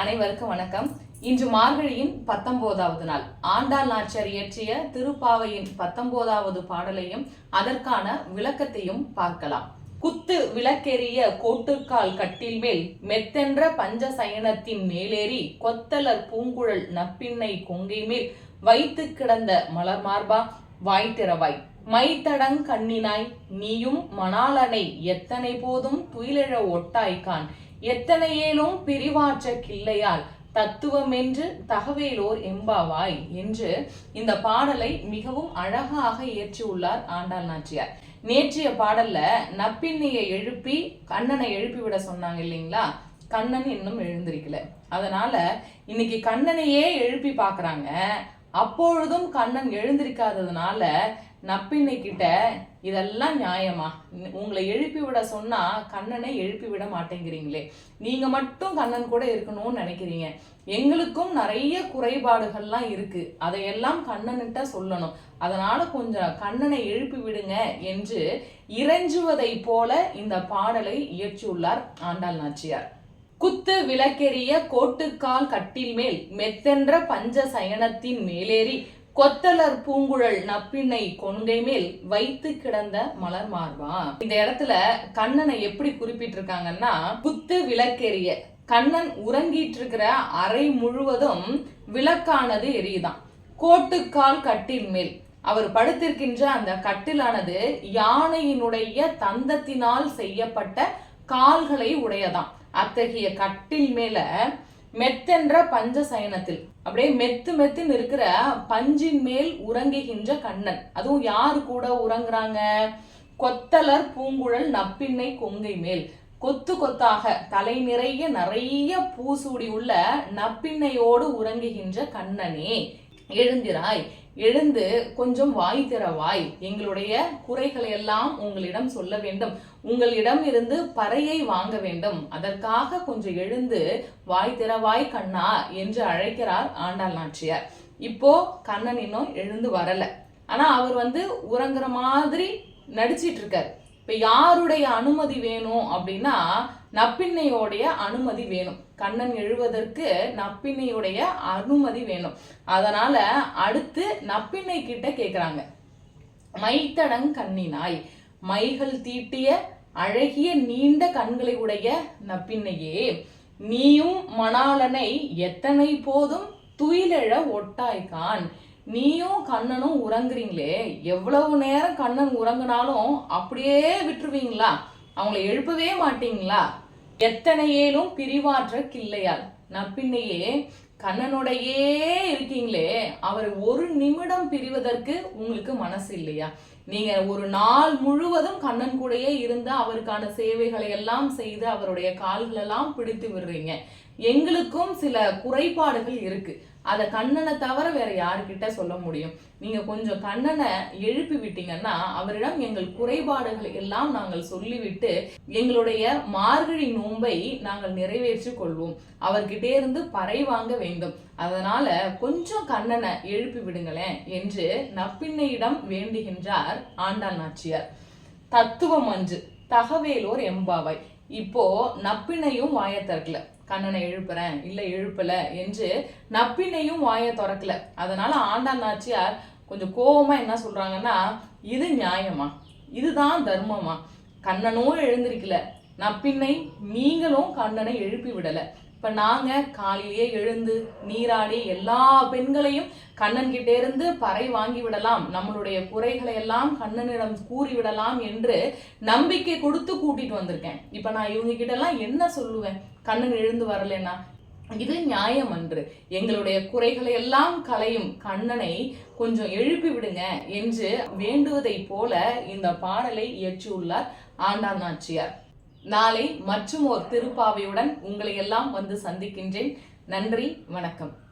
அனைவருக்கும் வணக்கம். இன்று மார்கழியின் பத்தொன்பதாவது நாள். ஆண்டாள் நாச்சர் இயற்றிய திருப்பாவையின் பத்தொன்பதாவது பாடலையும் அதற்கான விளக்கத்தையும் பார்க்கலாம். குத்து விளக்கெறிய கோட்டுக்கால் கட்டில் மேல் மெத்தென்ற பஞ்ச சயனத்தின் மேலேறி கொத்தலர் பூங்குழல் நப்பின்னை கொங்கை மேல் வைத்து கிடந்த மலர் மார்பா வாய் திறவாய் மைத்தடங் கண்ணினாய் நீயும் மணாலனை எத்தனை போதும் துயிலெழ ஒட்டாய்கான். எத்தனையேலும் பிரிவாற்ற கிள்ளையால் தத்துவம் என்று தகவேலோர் எம்பாவாய் என்று இந்த பாடலை மிகவும் அழகாக இயற்றியுள்ளார் ஆண்டாள் நாச்சியார். நேற்றைய பாடல்ல நப்பின்னியை எழுப்பி கண்ணனை எழுப்பி விட சொன்னாங்க இல்லைங்களா? கண்ணன் இன்னும் எழுந்திருக்கல. அதனால இன்னைக்கு கண்ணனையே எழுப்பி பாக்குறாங்க அப்பொழுதும் கண்ணன் எழுந்திருக்காததுனால நப்பிண்ணை கிட்ட இதெல்லாம் நியாயமா? உங்களை எழுப்பி விட சொன்னா கண்ணனை எழுப்பி விட மாட்டேங்கிறீங்களே. நீங்க மட்டும் கண்ணன் கூட இருக்கணும்னு நினைக்கிறீங்க. எங்களுக்கும் நிறைய குறைபாடுகள்லாம் இருக்கு. அதையெல்லாம் கண்ணன்கிட்ட சொல்லணும். அதனால கொஞ்சம் கண்ணனை எழுப்பி விடுங்க என்று இறைஞ்சுவதை போல இந்த பாடலை இயற்றியுள்ளார் ஆண்டாள் நாச்சியார். குத்து விளக்கெரிய கோட்டுக்கால் கட்டில் மேல் மெத்தென்ற பஞ்ச சயனத்தின் மேலேறி கொத்தலர் பூங்குழல் நப்பினை கொன்கை மேல் வைத்து கிடந்த மலர் மார்பா? இந்த இடத்துல கண்ணனை எப்படி குறிப்பிட்டிருக்காங்கன்னா குத்து விளக்கெரிய கண்ணன் உறங்கிட்டு இருக்கிற அறை முழுவதும் விளக்கானது எரியுதான் கோட்டுக்கால் கட்டில் மேல் அவர் படுத்திருக்கின்ற அந்த கட்டிலானது யானையினுடைய தந்தத்தினால் செய்யப்பட்ட கால்களை உடையதாம். அத்தகைய கட்டில் மேல மெத்தென்ற பஞ்ச சயனத்தில் அப்படியே மெத்து மெத்துன்னு இருக்கிற பஞ்சின் மேல் உறங்குகின்ற கண்ணன். அதுவும் யாரு கூட உறங்குறாங்க? கொத்தலர் பூங்குழல் நப்பின்னை கொங்கை மேல். கொத்து கொத்தாக தலை நிறைய நிறைய பூசூடி உள்ள நப்பின்னையோடு உறங்குகின்ற கண்ணனே எழுந்திராய். எழுந்து கொஞ்சம் வாய் திறவாய் எங்களுடைய குறைகளை எல்லாம் உங்களிடம் சொல்ல வேண்டும். உங்களிடம் இருந்து பறையை வாங்க வேண்டும். அதற்காக கொஞ்சம் எழுந்து வாய் திறவாய் கண்ணா என்று அழைக்கிறார் ஆண்டாள் நாச்சியார். இப்போ கண்ணன் இன்னும் எழுந்து வரல. ஆனா அவர் வந்து உறங்குற மாதிரி நடிச்சிட்டு இருக்காரு. இப்போ யாருடைய அனுமதி வேணும் அப்படின்னா நப்பின்னையோடைய அனுமதி வேணும். கண்ணன் எழுவதற்கு நப்பின்னையுடைய அனுமதி வேணும். அதனால அடுத்து நப்பின்னை கிட்ட கேட்குறாங்க மைத்தடங் கண்ணினாய். மைகள் தீட்டிய அழகிய நீண்ட கண்களை உடைய நப்பின்னையே நீயும் மணாளனை எத்தனை போதும் துயிலெழ ஒட்டாய்கான். நீயும் கண்ணனும் உறங்குறீங்களே? எவ்வளவு நேரம் கண்ணன் உறங்கினாலும் அப்படியே விட்டுருவீங்களா? அவங்கள எழுப்பவே மாட்டீங்களா? எத்தனையேலும் பிரிவாற்ற கிள்ளையால் நப்பின்னையே கண்ணனோடையே இருக்கீங்களே. அவர் ஒரு நிமிடம் பிரிவதற்கு உங்களுக்கு மனசு இல்லையா நீங்க ஒரு நாள் முழுவதும் கண்ணன் கூடயே இருந்து அவருக்கான சேவைகளை எல்லாம் செய்து அவருடைய கால்களெல்லாம் பிடித்து விடுறீங்க. எங்களுக்கும் சில குறைபாடுகள் இருக்கு. அதை கண்ணனை தவிர வேற யாருக்கிட்ட சொல்ல முடியும்? நீங்க கொஞ்சம் கண்ணனை எழுப்பி விட்டீங்கன்னா அவரிடம் எங்கள் குறைபாடுகளை எல்லாம் நாங்கள் சொல்லிவிட்டு எங்களுடைய மார்கழி நோன்பை நாங்கள் நிறைவேற்றி கொள்வோம். அவர்கிட்டே இருந்து பறை வாங்க வேண்டும். அதனால கொஞ்சம் கண்ணனை எழுப்பி விடுங்களேன் என்று நப்பின்னையிடம் வேண்டுகின்றார் ஆண்டாள் நாச்சியார். தத்துவம் அஞ்சு தகவேலோர் எம்பாவாய் இப்போ நப்பினையும் வாய திறக்கல. கண்ணனை எழுப்புறேன் இல்லை எழுப்பல என்று நப்பினையும் வாய திறக்கல. அதனால ஆண்டாள் நாச்சியார் கொஞ்சம் கோபமா என்ன சொல்றாங்கன்னா இது நியாயமா? இதுதான் தர்மமா? கண்ணனும் எழுந்திருக்கல. நப்பின்னை நீங்களும் கண்ணனை எழுப்பி விடலை. இப்போ நாங்கள் காலையிலேயே எழுந்து நீராடி எல்லா பெண்களையும் கண்ணன் கிட்டே இருந்து பறை வாங்கி விடலாம். நம்மளுடைய குறைகளை எல்லாம் கண்ணனிடம் கூறி விடலாம் என்று நம்பிக்கை கொடுத்து கூட்டிட்டு வந்திருக்கேன். இப்போ நான் இவங்க கிட்டலாம் என்ன சொல்லுவேன்? கண்ணன் எழுந்து வரலன்னா? இது நியாயம் அன்று. எங்களுடைய குறைகளை எல்லாம் களையும் கண்ணனை கொஞ்சம் எழுப்பி விடுங்க என்று வேண்டுவதை போல இந்த பாடலை இயற்றியுள்ளார் ஆண்டாள் நாச்சியார். நாளை மற்றும் ஒரு திருப்பாவையுடன் உங்களை எல்லாம் வந்து சந்திக்கின்றேன். நன்றி வணக்கம்.